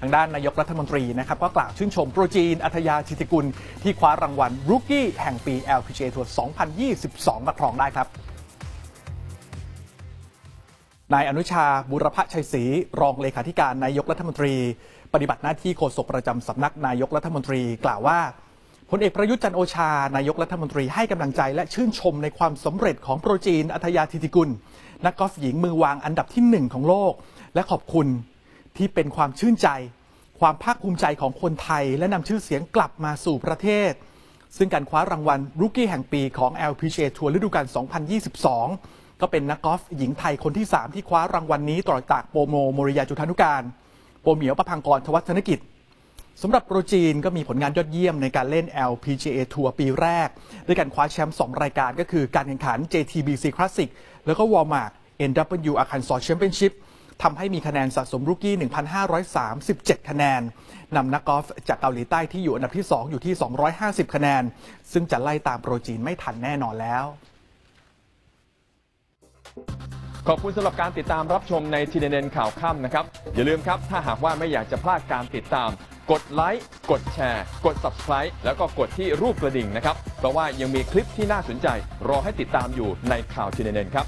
ทางด้านนายกรัฐมนตรีนะครับก็กล่าวชื่นชมโปรจีน อัธยาชิติกุล ที่คว้ารางวัลรุกี้แห่งปี LPGA Tour 2022 มาครองได้ครับนายอนุชาบุรพชัยศรีรองเลขาธิการนายกรัฐมนตรี ปฏิบัติหน้าที่โฆษกประจำสำนักนายกรัฐมนตรี กล่าวว่าพลเอกประยุทธ์จันโอชา นายกรัฐมนตรีให้กำลังใจและชื่นชมในความสำเร็จของโปรจีนอัธยาธิติกุล นักกอล์ฟหญิงมือวางอันดับที่หนึ่งของโลก และขอบคุณ ที่เป็นความชื่นใจ ความภาคภูมิใจของคนไทย และนำชื่อเสียงกลับมาสู่ประเทศ ซึ่งการคว้ารางวัลรุกี้แห่งปีของ LPGA ทัวร์ฤดูกาล 2022 ก็เป็นนักกอล์ฟหญิงไทยคนที่ 3 ที่คว้ารางวัลนี้ต่อจากโปโมโมริยาจุธานุการ โปเหมียวประพังกรทวัฒนกิจสำหรับโปรจีนก็มีผลงานยอดเยี่ยมในการเล่น LPGA ทัวร์ปีแรก ด้วยการคว้าแชมป์2รายการก็คือการแข่งขัน JTBC Classic แล้วก็ Walmart NW Arkansas Championship ทำให้มีคะแนนสะสมรุกี้ 1,537 คะแนนนำนักกอล์ฟจากเกาหลีใต้ที่อยู่อันดับที่ 2 อยู่ที่ 250 คะแนน ซึ่งจะไล่ตามโปรจีนไม่ทันแน่นอนแล้ว ขอบคุณสำหรับการติดตามรับชมในทีเด็นข่าวค่ำนะครับ อย่าลืมครับ ถ้าหากว่าไม่อยากจะพลาดการติดตาม กดไลค์กดแชร์ กด Subscribe แล้วก็กดที่รูปกระดิ่งนะครับ เพราะว่ายังมีคลิปที่น่าสนใจ รอให้ติดตามอยู่ในข่าวทีเด็นครับ